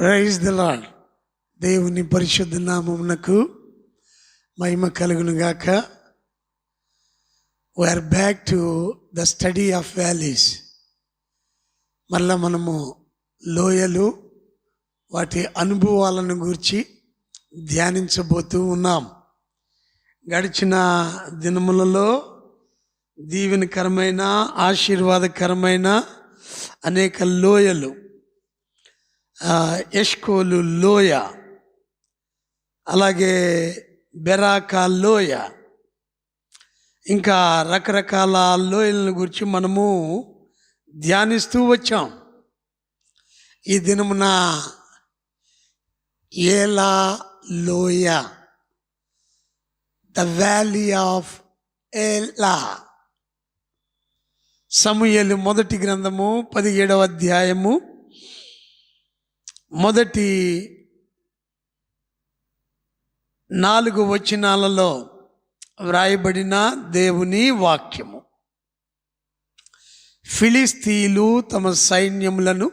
Praise the lord దేవుని పరిశుద్ధ నామమునకు మహిమ కలుగునుగాక we're back to the study of valleys మళ్ళా మనము లోయలు వాటి అనుభవాలను గురించి ధ్యానించబోతూ ఉన్నాం. గడిచిన దినములలో దీవెనకరమైన ఆశీర్వాదకరమైన అనేక లోయలు ఎష్కోలు లోయ అలాగే బెరాకా లోయ. ఇంకా రకరకాల లోయలను గురించి మనము ధ్యానిస్తూ వచ్చాం. ఈ దినమున ఏలా లోయ ద వ్యాలీ ఆఫ్ ఏలా. సమూయేలు మొదటి గ్రంథము పదిహేడవ అధ్యాయము మొదటి నాలుగు వచనాలలో వ్రాయబడిన దేవుని వాక్యము. ఫిలిస్తీలు తమ సైన్యములను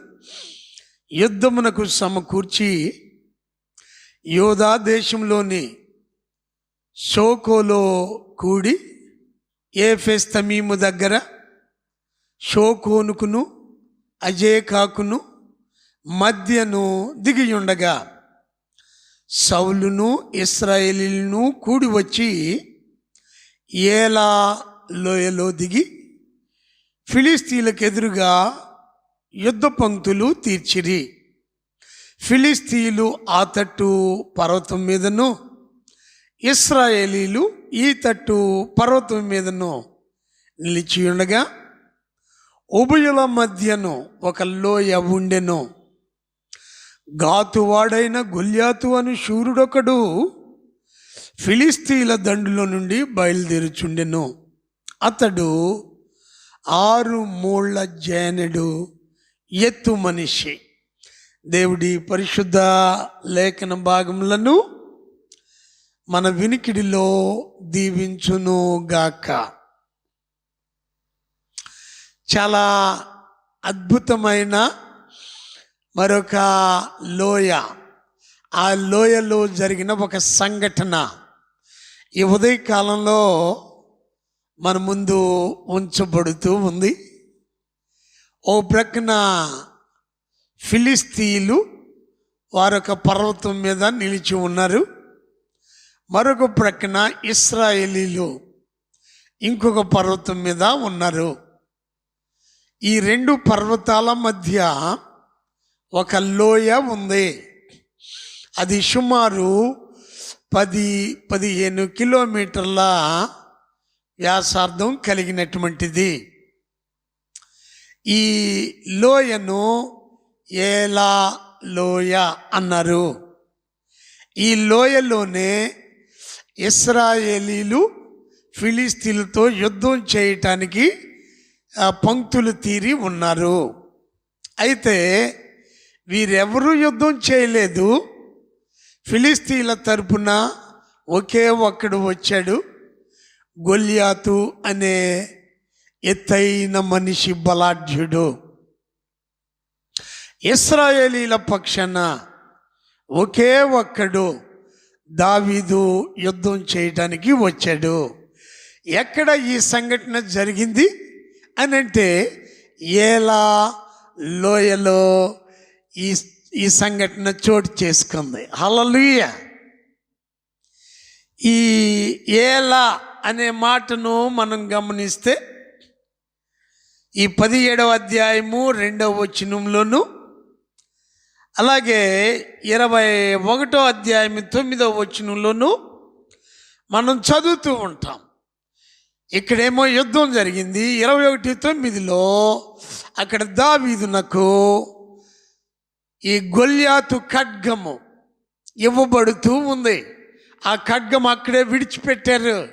యుద్ధమునకు సమకూర్చి యోధా దేశంలోని షోకోలో కూడి ఏఫెస్తమీము దగ్గర షోకోనుకును అజేకాకును మధ్యను దిగియుండగా సౌలును ఇస్రాయేలీలను కూడి వచ్చి ఏలా లోయలో దిగి ఫిలిస్తీన్లకు ఎదురుగా యుద్ధ పంక్తులు తీర్చిరి. ఫిలిస్తీన్లు ఆ తట్టు పర్వతం మీదను ఇస్రాయేలీలు ఈ తట్టు పర్వతం మీదను నిలిచి ఉండగా ఉభయుల మధ్యను ఒక లోయ ఉండెను. గాతువాడైన గొల్యాతు అని శూరుడొకడు ఫిలిస్తీన్ల దండులో నుండి బయలుదేరుచుండెను. అతడు ఆరు మూళ్ళ జేనెడు ఎత్తు మనిషి. దేవుడి పరిశుద్ధ లేఖన భాగములను మన వినికిడిలో దీవించును గాక. చాలా అద్భుతమైన మరొక లోయ. ఆ లోయలో జరిగిన ఒక సంఘటన. ఈ ఉదయకాలంలో మన ముందు ఉంచబడుతూ ఉంది. ఓ ప్రక్కన ఫిలిస్తీన్లు వారొక పర్వతం మీద నిలిచి ఉన్నారు. మరొక ప్రక్కన ఇస్రాయేలీలు ఇంకొక పర్వతం మీద ఉన్నారు. ఈ రెండు పర్వతాల మధ్య ఒక లోయ ఉంది. అది సుమారు పది పదిహేను కిలోమీటర్ల వ్యాసార్థం కలిగినటువంటిది. ఈ లోయను ఏలా లోయ అన్నారు. ఈ లోయలోనే ఇస్రాయేలీలు ఫిలిస్తీన్లతో యుద్ధం చేయటానికి పంక్తులు తీరి ఉన్నారు. అయితే వీరెవరూ యుద్ధం చేయలేదు. ఫిలిస్తీన్ల తరపున ఒకే ఒక్కడు వచ్చాడు. గొల్యాతు అనే ఎత్తైన మనిషి బలాఢ్యుడు. ఇస్రాయేలీల పక్షాన ఒకే ఒక్కడు దావీదు యుద్ధం చేయడానికి వచ్చాడు. ఎక్కడ ఈ సంఘటన జరిగింది? అని అంటే ఏలా లోయలో ఈ ఈ సంఘటన చోటు చేసుకుంది. హలలుయ ఈ ఏలా అనే మాటను మనం గమనిస్తే ఈ పదిహేడవ అధ్యాయము రెండవ వచనంలోను అలాగే ఇరవై ఒకటో అధ్యాయం తొమ్మిదవ వచనంలోను మనం చదువుతూ ఉంటాం. ఇక్కడేమో యుద్ధం జరిగింది. ఇరవై ఒకటి తొమ్మిదిలో అక్కడ దావీదునకు ఈ గొల్యాతు ఖడ్గము ఇవ్వబడుతూ ఉంది. ఆ ఖడ్గం అక్కడే విడిచిపెట్టారు.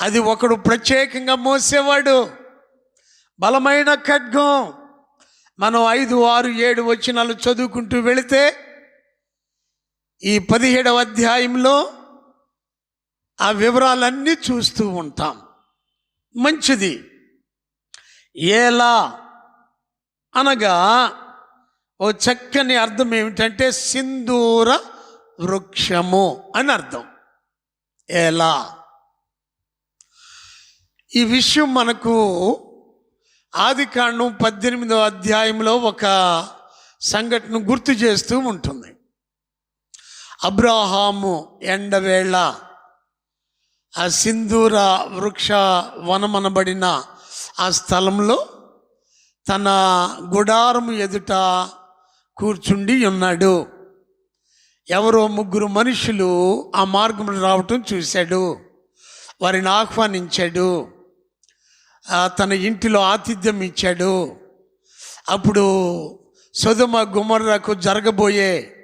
అది ఒకడు ప్రత్యేకంగా మోసేవాడు. బలమైన ఖడ్గం. మనం ఐదు ఆరు ఏడు వచ్చినాలు చదువుకుంటూ వెళితే ఈ పదిహేడవ అధ్యాయంలో ఆ వివరాలన్నీ చూస్తూ ఉంటాం. మంచిది. ఎలా అనగా ఓ చక్కని అర్థం ఏమిటంటే సింధూర వృక్షము అని అర్థం. ఎలా? ఈ విషయం మనకు ఆది కాండం పద్దెనిమిదో అధ్యాయంలో ఒక సంఘటన గుర్తు చేస్తూ ఉంటుంది. అబ్రాహాము ఎండవేళ ఆ సింధూర వృక్ష వనమనబడిన ఆ స్థలంలో తన గుడారము ఎదుట కూర్చుండి ఉన్నాడు. ఎవరో ముగ్గురు మనుషులు ఆ మార్గంలో రావటం చూశాడు. వారిని ఆహ్వానించాడు. తన ఇంటిలో ఆతిథ్యం ఇచ్చాడు. అప్పుడు సుధమ గుమర్రకు జరగబోయే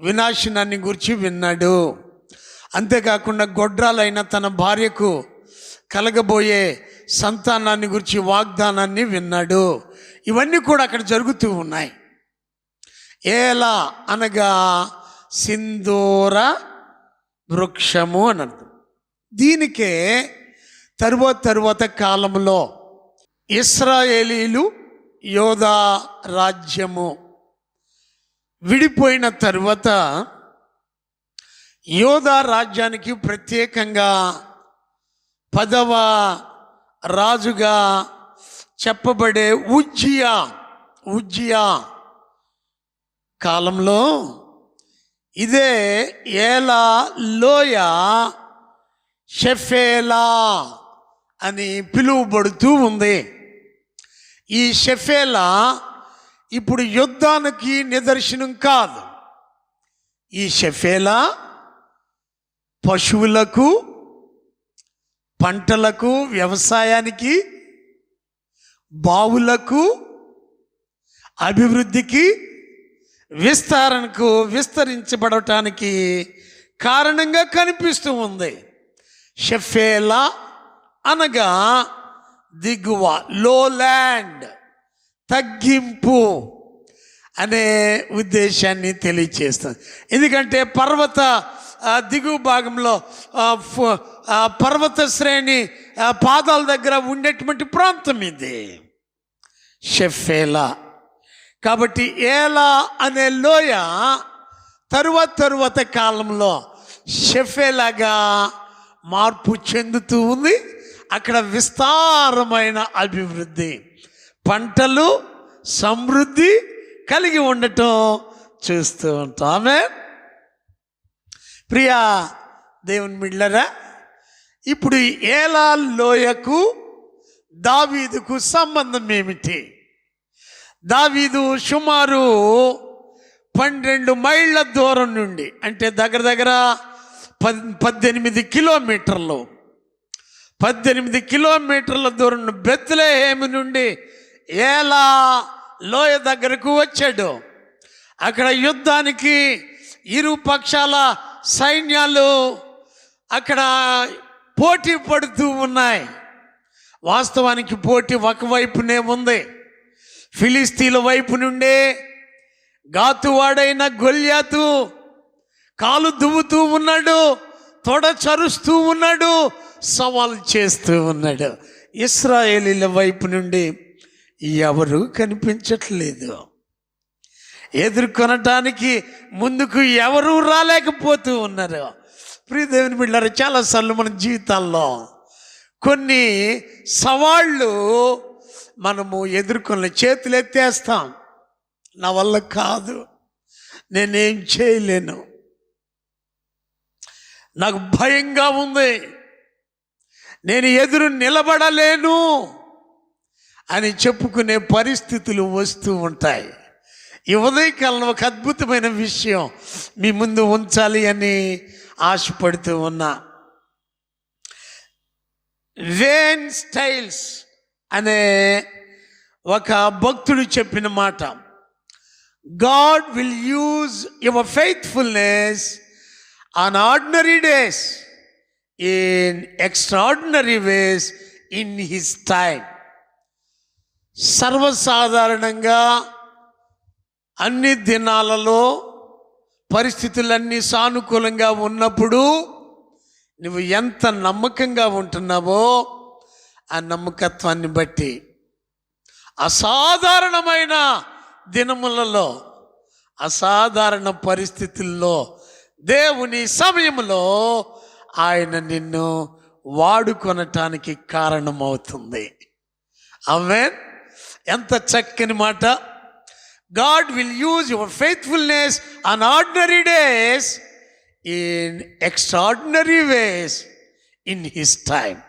వినాశనాన్ని గురించి విన్నాడు. అంతేకాకుండా గొడ్రాలైన తన భార్యకు కలగబోయే సంతానాన్ని గురించి వాగ్దానాన్ని విన్నాడు. ఇవన్నీ కూడా అక్కడ జరుగుతూ ఉన్నాయి. ఏలా అనగా సింధూర వృక్షము అని అర్థం. దీనికే తరువాత తరువాత కాలంలో ఇస్రాయేలీలు యోధా రాజ్యము విడిపోయిన తర్వాత యోధా రాజ్యానికి ప్రత్యేకంగా పదవ రాజుగా చెప్పబడే ఉజ్జియా ఉజ్జియా కాలంలో ఇదే ఏలా లోయ షెఫేలా అని పిలువబడుతూ ఉంది. ఈ షెఫేలా ఇప్పుడు యుద్ధానికి నిదర్శనం కాదు. ఈ షెఫేలా పశువులకు పంటలకు వ్యవసాయానికి బావులకు అభివృద్ధికి విస్తరణకు విస్తరించబడటానికి కారణంగా కనిపిస్తూ ఉంది. షెఫేలా అనగా దిగువ లో ల్యాండ్ తగ్గింపు అనే ఉద్దేశాన్ని తెలియచేస్తుంది. ఎందుకంటే పర్వత దిగువ భాగంలో పర్వత శ్రేణి పాదాల దగ్గర ఉండేటువంటి ప్రాంతం ఇది. షెఫేలా కాబట్టి ఏలా అనే లోయ తరువాత తరువాత కాలంలో షెఫేలాగా మార్పు చెందుతూ ఉంది. అక్కడ విస్తారమైన అభివృద్ధి పంటలు సమృద్ధి కలిగి ఉండటం చూస్తూ ఉంటాం. ఆమె ప్రియా దేవుని మిళ్ళరా ఇప్పుడు ఏలా లోయకు దావీదుకు సంబంధం ఏమిటి? దావీదు సుమారు పన్నెండు మైళ్ళ దూరం నుండి అంటే దగ్గర దగ్గర పద్ పద్దెనిమిది కిలోమీటర్లు. పద్దెనిమిది కిలోమీటర్ల దూరం బెత్లహేమి నుండి ఏలా లోయ దగ్గరకు వచ్చాడు. అక్కడ యుద్ధానికి ఇరు పక్షాల సైన్యాలు అక్కడ పోటీ పడుతూ ఉన్నాయి. వాస్తవానికి పోటీ ఒకవైపునే ఉంది. ఫిలిస్తీన్ల వైపు నుండే గాతువాడైన గొల్యాతు కాలు దువ్వుతూ ఉన్నాడు తొడ చరుస్తూ ఉన్నాడు సవాల్ చేస్తూ ఉన్నాడు. ఇస్రాయేలీల వైపు నుండి ఎవరు కనిపించట్లేదు. ఎదుర్కొనటానికి ముందుకు ఎవరు రాలేకపోతూ ఉన్నారు. ప్రియదేవుని బిడ్డారు చాలాసార్లు మన జీవితాల్లో కొన్ని సవాళ్ళు మనము ఎదుర్కొని చేతులు ఎత్తేస్తాం. నా వల్ల కాదు. నేనేం చేయలేను. నాకు భయంగా ఉంది. నేను ఎదురు నిలబడలేను అని చెప్పుకునే పరిస్థితులు వస్తూ ఉంటాయి. ఈ ఉదయకాలంలో ఒక అద్భుతమైన విషయం మీ ముందు ఉంచాలి అని ఆశపడుతూ ఉన్నా. వేన్ స్టైల్స్ అనే ఒక భక్తుడు చెప్పిన మాట. God will use your faithfulness on ordinary days in extraordinary ways in his time సర్వసాధారణంగా అన్ని దినాలలో పరిస్థితులన్నీ సానుకూలంగా ఉన్నప్పుడు నువ్వు ఎంత నమ్మకంగా ఉంటున్నావో ఆ నమ్మకత్వాన్ని బట్టి అసాధారణమైన దినములలో అసాధారణ పరిస్థితుల్లో దేవుని సమయంలో ఆయన నిన్ను వాడుకొనటానికి కారణమవుతుంది. అమెన్ ఎంత చక్కని మాట. God will use your faithfulness on ordinary days in extraordinary ways in his time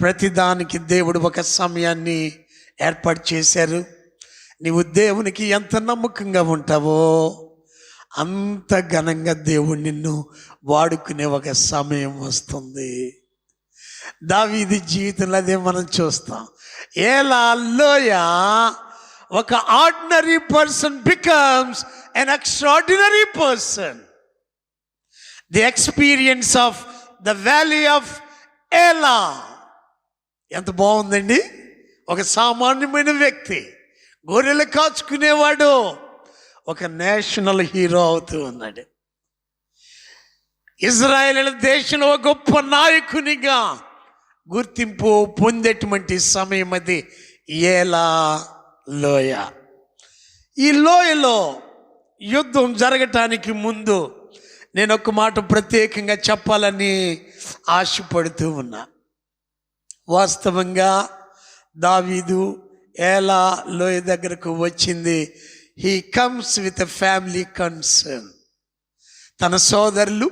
ప్రతిదానికి దేవుడు ఒక సమయాన్ని ఏర్పాటు చేశారు. నీవు దేవునికి ఎంత నమ్మకంగా ఉంటావో అంత ఘనంగా దేవుడు నిన్ను వాడుకునే ఒక సమయం వస్తుంది. దావీది జీవితంలో అదే మనం చూస్తాం. ఎలా లోయ ఒక ordinary person becomes an extraordinary person the experience of the valley of Elah ఎంత బాగుందండి? ఒక సామాన్యమైన వ్యక్తి గొర్రెలు కాచుకునేవాడు ఒక నేషనల్ హీరో అవుతూ ఉన్నాడు. ఇజ్రాయేల్ దేశంలో ఒక గొప్ప నాయకునిగా గుర్తింపు పొందేటువంటి సమయం అది ఏలా లోయ. ఈ లోయలో యుద్ధం జరగటానికి ముందు నేను ఒక మాట ప్రత్యేకంగా చెప్పాలని ఆశపడుతూ ఉన్నా. వాస్తవంగా దావీదు ఎలా లోయ దగ్గరకు వచ్చింది. He comes with a family concern తన సోదరులు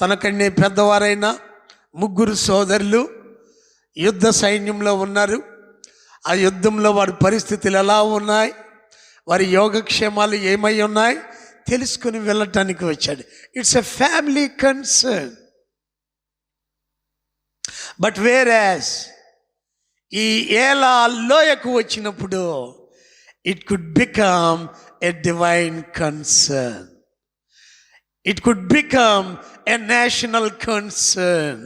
తనకన్నా పెద్దవారైన ముగ్గురు సోదరులు యుద్ధ సైన్యంలో ఉన్నారు. ఆ యుద్ధంలో వారి పరిస్థితులు ఎలా ఉన్నాయి? వారి యోగక్షేమాలు ఏమై ఉన్నాయి? తెలుసుకుని వెళ్ళటానికి వచ్చాడు. It's a family concern but where ఈ ఏలా లోయకు వచ్చినప్పుడు it could become a divine concern it could become a national concern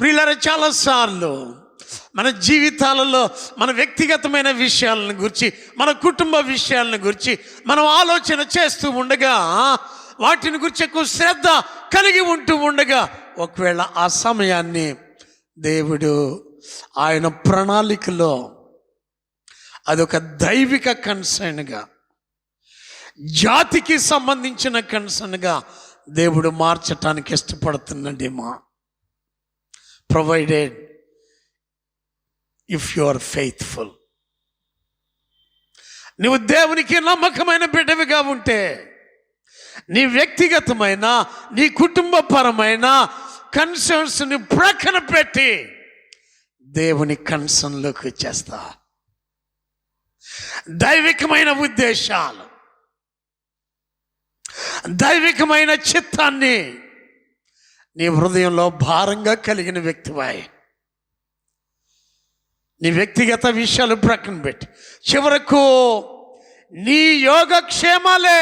ప్రియులర చాలాసార్లు మన జీవితాలలో మన వ్యక్తిగతమైన విషయాలను గురించి మన కుటుంబ విషయాలను గురించి మనం ఆలోచన చేస్తూ ఉండగా వాటిని గురించి ఎక్కువ శ్రద్ధ కలిగి ఉంటూ ఉండగా ఒకవేళ ఆ సమయాన్ని దేవుడు ఆయన ప్రణాళికలో అదొక దైవిక కన్సర్న్గా జాతికి సంబంధించిన కన్సర్న్గా దేవుడు మార్చటానికి ఇష్టపడుతున్నాడేమో. Provided if you are faithful నువ్వు దేవునికి నమ్మకమైన బిడ్డవిగా ఉంటే నీ వ్యక్తిగతమైన నీ కుటుంబపరమైన కన్సర్న్స్ని ప్రక్కన పెట్టి దేవుని కన్సర్న్లోకి వచ్చేస్తా. దైవికమైన ఉద్దేశాలు దైవికమైన చిత్తాన్ని నీ హృదయంలో భారంగా కలిగిన వ్యక్తివాయి నీ వ్యక్తిగత విషయాలు ప్రక్కన పెట్టి. చివరకు నీ యోగక్షేమాలే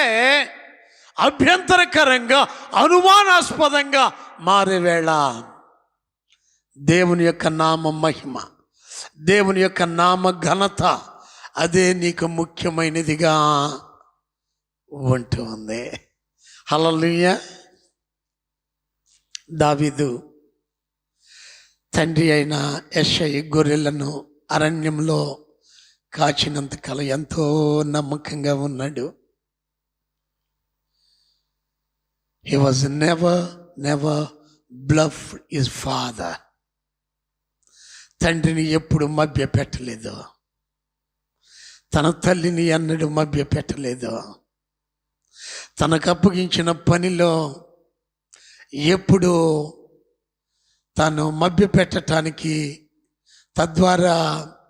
అభ్యంతరకరంగా అనుమానాస్పదంగా మారేవేళ దేవుని యొక్క నామ మహిమ దేవుని యొక్క నామ ఘనత అదే నీకు ముఖ్యమైనదిగా ఉంటుంది హలలుయ దావిదు తండ్రి అయిన యశై గొర్రెలను అరణ్యంలో కాచినంత కల ఎంతో నమ్మకంగా ఉన్నాడు. He was never never bluff his father తండ్రిని ఎప్పుడు మభ్య పెట్టలేదు తన తల్లిని అన్నడు మభ్య పెట్టలేదు తనకు అప్పగించిన పనిలో ఎప్పుడు తాను మభ్య పెట్టడానికి తద్వారా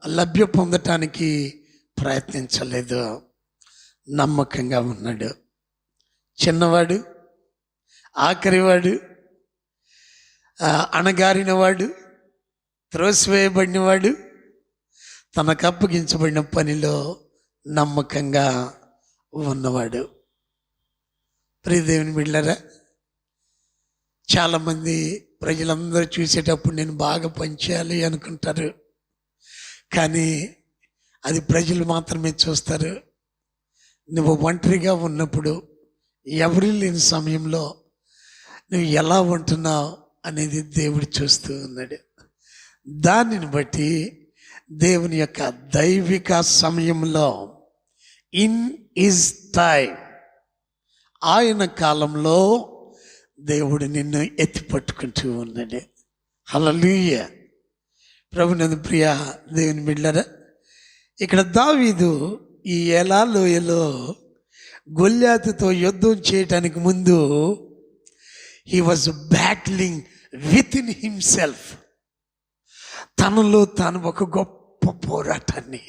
లభ్య పొందటానికి ప్రయత్నించలేదు. నమ్మకంగా ఉన్నాడు. చిన్నవాడు ఆఖరివాడు ఆ, అణగారినవాడు త్రోసివేయబడినవాడు తనకు అప్పగించబడిన పనిలో నమ్మకంగా ఉన్నవాడు. ప్రియదేవుని బిళ్ళరా చాలామంది ప్రజలందరూ చూసేటప్పుడు నేను బాగా పనిచేయాలి అనుకుంటారు. కానీ అది ప్రజలు మాత్రమే చూస్తారు. నువ్వు ఒంటరిగా ఉన్నప్పుడు ఎవరు లేని సమయంలో నువ్వు ఎలా ఉంటున్నావు అనేది దేవుడు చూస్తూ ఉన్నాడు. దానిని బట్టి దేవుని యొక్క దైవిక సమయంలో ఇన్ ఇస్ టైం ఆయన కాలంలో దేవుడు నిన్ను ఎత్తిపట్టుకుంటూ ఉన్నాడు. ఉన్నాడు హల్లెలూయ ప్రభునందు ప్రియ దేవుని బిడ్డరా ఇక్కడ దావీదు ఈ ఎలా లోయలో గొల్లాతుతో యుద్ధం చేయటానికి ముందు he was battling with in himself తనలో తాను ఒక గొప్ప పోరాటాన్ని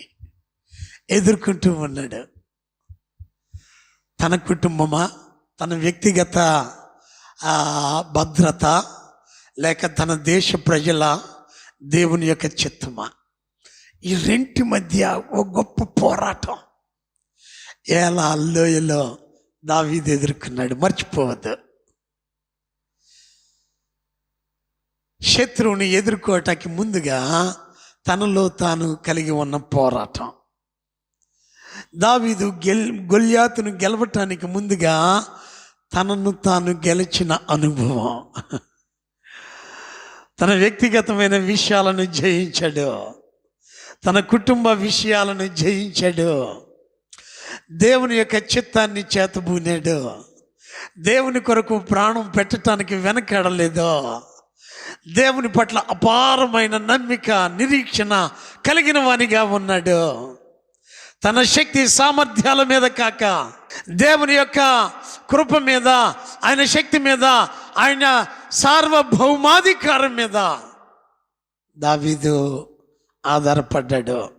ఎదుర్కొంటూ ఉన్నాడు. తన కుటుంబమా? తన వ్యక్తిగత భద్రత లేక తన దేశ ప్రజల దేవుని యొక్క చిత్తమా? ఈ రెంటి మధ్య ఒక గొప్ప పోరాటం. ఎలా? లోయలో దావీది ఎదుర్కొన్నాడు. మర్చిపోవద్దు. శత్రువుని ఎదుర్కోవటానికి ముందుగా తనలో తాను కలిగి ఉన్న పోరాటం. దావీదు గెల్ గొల్యాతును గెలవటానికి ముందుగా తనను తాను గెలిచిన అనుభవం. తన వ్యక్తిగతమైన విషయాలను జయించాడు. తన కుటుంబ విషయాలను జయించాడు. దేవుని యొక్క చిత్తాన్ని చేతబూనాడు. దేవుని కొరకు ప్రాణం పెట్టడానికి వెనకడలేదో. దేవుని పట్ల అపారమైన నమ్మిక నిరీక్షణ కలిగిన వానిగా ఉన్నాడు. తన శక్తి సామర్థ్యాల మీద కాక దేవుని యొక్క కృప మీద ఆయన శక్తి మీద ఆయన సార్వభౌమాధికారం మీద దావీదు ఆధారపడ్డాడు.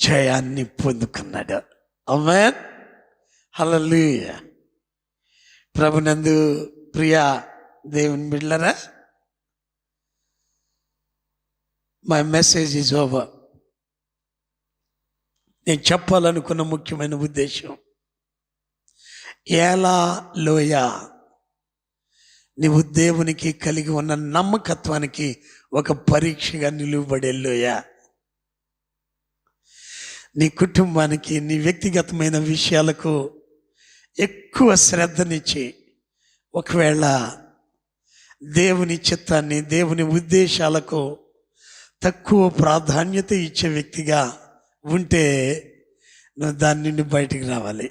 జయాన్ని పొందుకున్నాడు. Amen hallelujah. ప్రభునందు ప్రియా దేవుని బిడ్లరా మై మెసేజ్ ఈజ్ ఓవర్ నేను చెప్పాలనుకున్న ముఖ్యమైన ఉద్దేశం ఎలా లోయ నీవు దేవునికి కలిగి ఉన్న నమ్మకత్వానికి ఒక పరీక్షగా నిలువబడే లోయ. నీ కుటుంబానికి నీ వ్యక్తిగతమైన విషయాలకు ఎక్కువ శ్రద్ధనిచ్చి ఒకవేళ దేవుని చిత్తాన్ని దేవుని ఉద్దేశాలకు తక్కువ ప్రాధాన్యత ఇచ్చే వ్యక్తిగా ఉంటే నువ్వు దాని నుండి బయటికి రావాలి.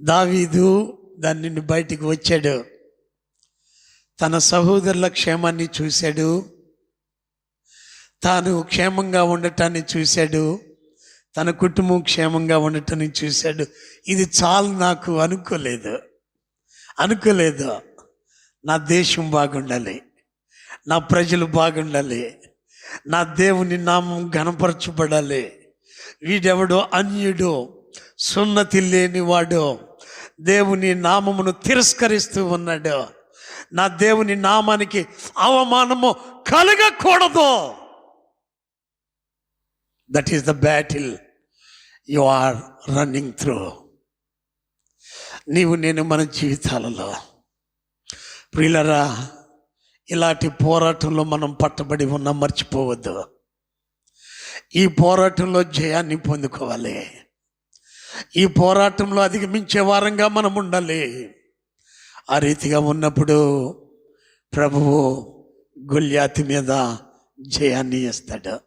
దావీదు దాని నుండి బయటికి వచ్చాడు. తన సహోదరుల క్షేమాన్ని చూశాడు. తాను క్షేమంగా ఉండటాన్ని చూశాడు. తన కుటుంబం క్షేమంగా ఉండటాన్ని చూశాడు. ఇది చాలు నాకు అనుకోలేదు. అనుకోలేదు. నా దేశం బాగుండాలి నా ప్రజలు బాగుండాలి నా దేవుని నామం ఘనపరచబడాలి. వీడెవడో అన్యుడు సున్నతి లేనివాడు దేవుని నామమును తిరస్కరిస్తూ ఉన్నాడు నా దేవుని నామానికి అవమానము కలగకూడదు. That is the battle you are running through నీవు నేను మన జీవితాలలో ప్రియులరా ఇలాంటి పోరాటంలో మనం పట్టబడి ఉన్నా మర్చిపోవద్దు. ఈ పోరాటంలో జయాన్ని పొందుకోవాలి. ఈ పోరాటంలో అధిగమించే వారంగా మనం ఉండాలి. ఆ రీతిగా ఉన్నప్పుడు ప్రభువు గుళ్యాతి మీద జయాన్ని ఇస్తాడు.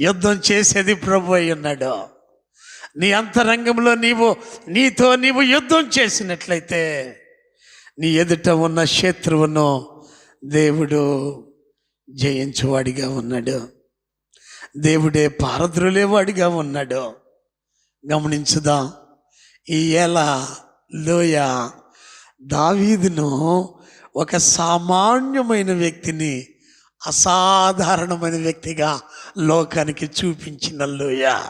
యుద్ధం చేసేది ప్రభు అయి ఉన్నాడు. నీ అంతరంగంలో నీవు నీతో నీవు యుద్ధం చేసినట్లయితే నీ ఎదుట ఉన్న శత్రువును దేవుడు జయించువాడిగా ఉన్నాడు. దేవుడే పారద్రులేవాడిగా ఉన్నాడు. గమనించుదాం. ఈ ఏల లోయ దావీదును ఒక సామాన్యమైన వ్యక్తిని అసాధారణమైన వ్యక్తిగా లోకానికి చూపించిన లోయ.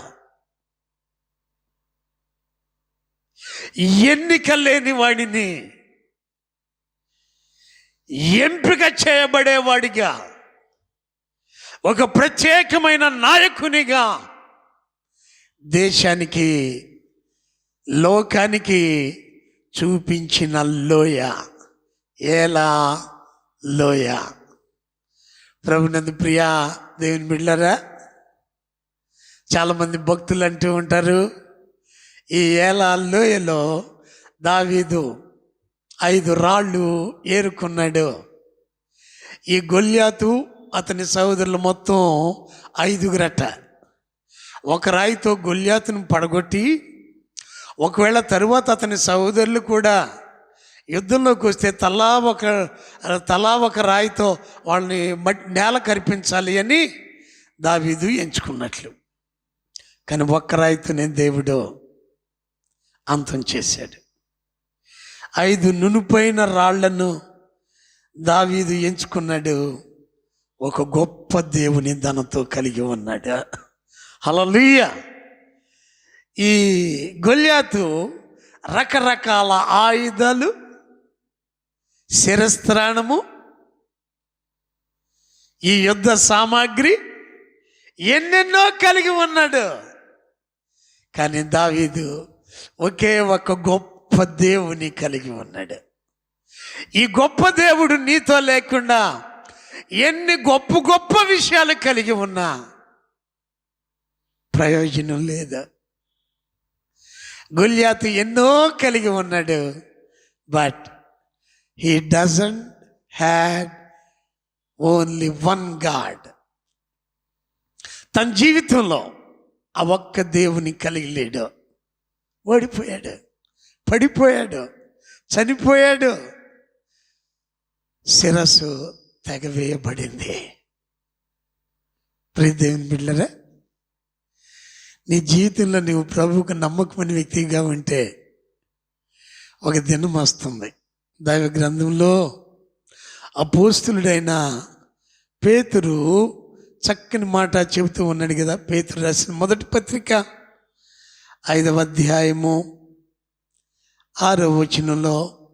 ఎన్నిక లేని వాడిని ఎంపిక చేయబడేవాడిగా ఒక ప్రత్యేకమైన నాయకునిగా దేశానికి లోకానికి చూపించిన లోయ ఎలా లోయ? ప్రభునందు ప్రియా దేవుని బిళ్ళరా చాలామంది భక్తులు అంటూ ఉంటారు ఈ ఏలా లోయలో దావీదు ఐదు రాళ్ళు ఏరుకున్నాడు. ఈ గొల్యాతు అతని సహోదరులు మొత్తం ఐదుగురట. ఒక రాయితో గొల్యాతును పడగొట్టి ఒకవేళ తరువాత అతని సహోదరులు కూడా యుద్ధంలోకి వస్తే తలా ఒక తలా ఒక రాయితో వాళ్ళని మట్ నేల కరిపించాలి అని దావీదు ఎంచుకున్నట్లు. కానీ ఒక్క రాయితోనే దేవుడు అంతం చేశాడు. ఐదు నునుపైన రాళ్ళను దావీదు ఎంచుకున్నాడు. ఒక గొప్ప దేవుని ధనతో కలిగి ఉన్నాడు. హలలుయ ఈ గొల్యాతు రకరకాల ఆయుధాలు శిరస్త్రాణము ఈ యుద్ధ సామాగ్రి ఎన్నెన్నో కలిగి ఉన్నాడు. కానీ దావీదు ఒకే ఒక గొప్ప దేవుని కలిగి ఉన్నాడు. ఈ గొప్ప దేవుడు నీతో లేకుండా ఎన్ని గొప్ప గొప్ప విషయాలు కలిగి ఉన్నా ప్రయోజనం లేదు. గుల్యాతు ఎన్నో కలిగి ఉన్నాడు. But he doesn't had only one God తన జీవితంలో ఆ ఒక్క దేవుని కలిగి లేడు. ఓడిపోయాడు. పడిపోయాడు చనిపోయాడు. శిరస్సు తెగవేయబడింది. ప్రియ బిడ్డరా నీ జీవితంలో నువ్వు ప్రభువుకు నమ్మకమైన వ్యక్తిగా ఉంటే ఒక దినం వస్తుంది. దైవ గ్రంథంలో అపోస్తులుడైన పేతురు చక్కని మాట చెబుతూ ఉన్నాడు కదా పేతురు రాసిన మొదటి పత్రిక ఐదవ అధ్యాయము ఆరో వచనంలో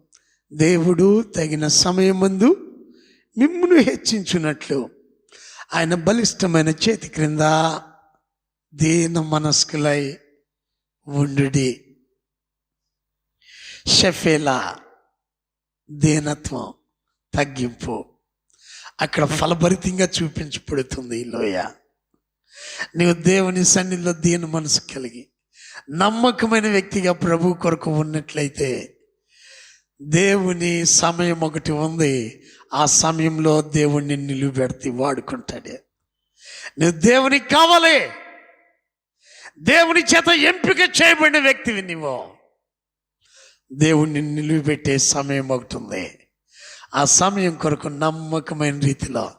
దేవుడు తగిన సమయం ముందు మిమ్మును హెచ్చించున్నట్లు ఆయన బలిష్టమైన చేతి క్రింద దీన మనస్కులై ఉండుడి. షఫేలా దీనత్వం తగ్గింపు. అక్కడ ఫలభరితంగా చూపించబడుతుంది ఈ లోయ. నీవు దేవుని సన్నిధిలో దీని మనసు కలిగి నమ్మకమైన వ్యక్తిగా ప్రభు కొరకు ఉన్నట్లయితే దేవుని సమయం ఒకటి ఉంది. ఆ సమయంలో దేవుణ్ణి నిలువెడితే వాడుకుంటాడు. నువ్వు దేవునికి కావాలి. దేవుని చేత ఎంపిక చేయబడిన వ్యక్తివి నువ్వు దేవుణ్ణి నిలువబెట్టే సమయం ఒకటి ఉంది. ఆ సమయం కొరకు నమ్మకమైన రీతిలో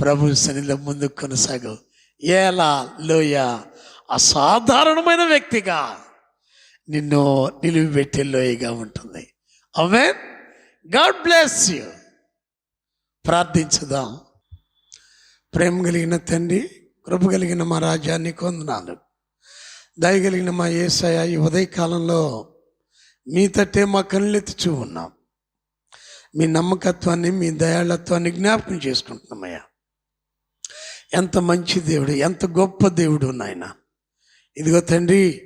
ప్రభు శనిలో ముందుకు కొనసాగు. ఏలా లోయ అసాధారణమైన వ్యక్తిగా నిన్ను నిలిపిపెట్టే లోయగా ఉంటుంది. అవే గాడ్ బ్లెస్ యూ ప్రార్థించుదాం. ప్రేమ కలిగిన తండ్రి కృప కలిగిన మా రాజ్యాన్ని కొందనాలు. దయగలిగిన మా ఏసయ ఈ ఉదయకాలంలో మీ తట్టే మా కళ్ళెత్తుచూ ఉన్నాం. మీ నమ్మకత్వాన్ని మీ దయాళత్వాన్ని జ్ఞాపకం చేసుకుంటున్నామయ్యా. ఎంత మంచి దేవుడు ఎంత గొప్ప దేవుడు నాయనా. ఇదిగో తండ్రి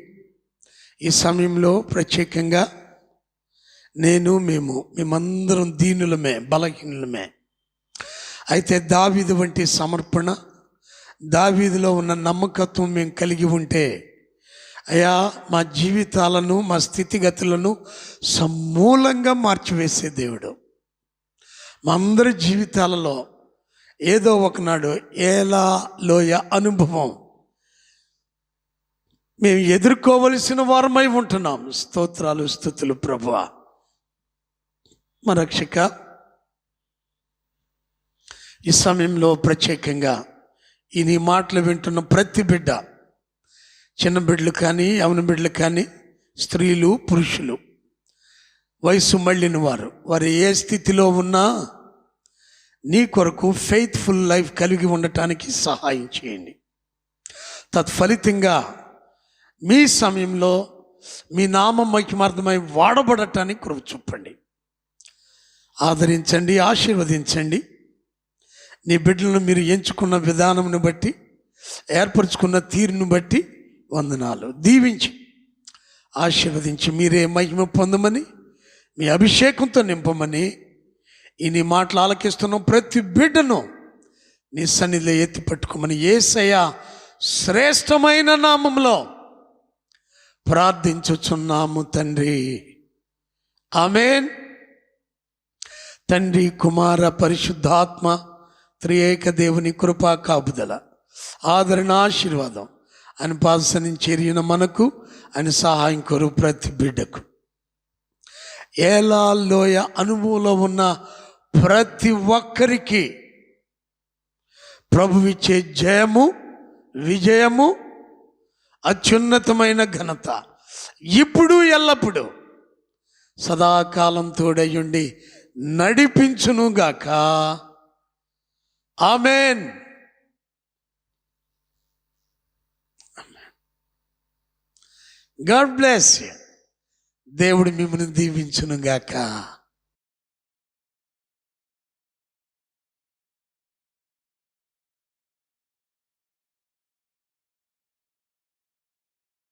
ఈ సమయంలో ప్రత్యేకంగా నేను మేము మేమందరం దీనులమే బలహీనులమే. అయితే దావీదు వంటి సమర్పణ దావీదిలో ఉన్న నమ్మకత్వం మేము కలిగి ఉంటే అయా మా జీవితాలను మా స్థితిగతులను సమూలంగా మార్చివేసే దేవుడు. మా అందరి జీవితాలలో ఏదో ఒకనాడు ఏలా లోయ అనుభవం మేము ఎదుర్కోవలసిన వారమై ఉంటున్నాం. స్తోత్రాలు స్థుతులు ప్రభు. మా రక్షక ఈ సమయంలో ప్రత్యేకంగా ఈ నీ మాటలు వింటున్న ప్రతి బిడ్డ చిన్న బిడ్డలు కానీ యవన బిడ్డలు కానీ స్త్రీలు పురుషులు వయసు మళ్ళిన వారు వారు ఏ స్థితిలో ఉన్నా నీ కొరకు ఫెయిత్ఫుల్ లైఫ్ కలిగి ఉండటానికి సహాయం చేయండి. తత్ఫలితంగా మీ సమయంలో మీ నామం మైక్యమార్థమై వాడబడటానికి కృప చూపండి. ఆదరించండి ఆశీర్వదించండి. నీ బిడ్డలను మీరు ఎంచుకున్న విధానంను బట్టి ఏర్పరచుకున్న తీరును బట్టి వందనాలు. దీవించి ఆశీర్వదించి మీరే మహిమ పొందమని మీ అభిషేకంతో నింపమని ఈ నీ మాటలు ఆలకిస్తున్న ప్రతి బిడ్డను నీ సన్నిధిలో ఎత్తి పట్టుకోమని ఏసయ్య శ్రేష్టమైన నామంలో ప్రార్థించుచున్నాము తండ్రి. ఆమెన్. తండ్రి కుమార పరిశుద్ధాత్మ త్రియేక దేవుని కృపా కాపుదల ఆదరణ ఆశీర్వాదం. అనుపాసనం చేరిన మనకు అని సహాయం కోరు ప్రతి బిడ్డకు. ఏలాల్లోయ అనుభవంలో ఉన్న ప్రతి ఒక్కరికి ప్రభువిచ్చే జయము విజయము అత్యున్నతమైన ఘనత. ఇప్పుడు ఎల్లప్పుడు సదాకాలం తోడయ్యుండి నడిపించునుగాక. ఆమెన్. గాడ్ బ్లెస్ దేవుడు మిమ్మల్ని దీవించునుగాక.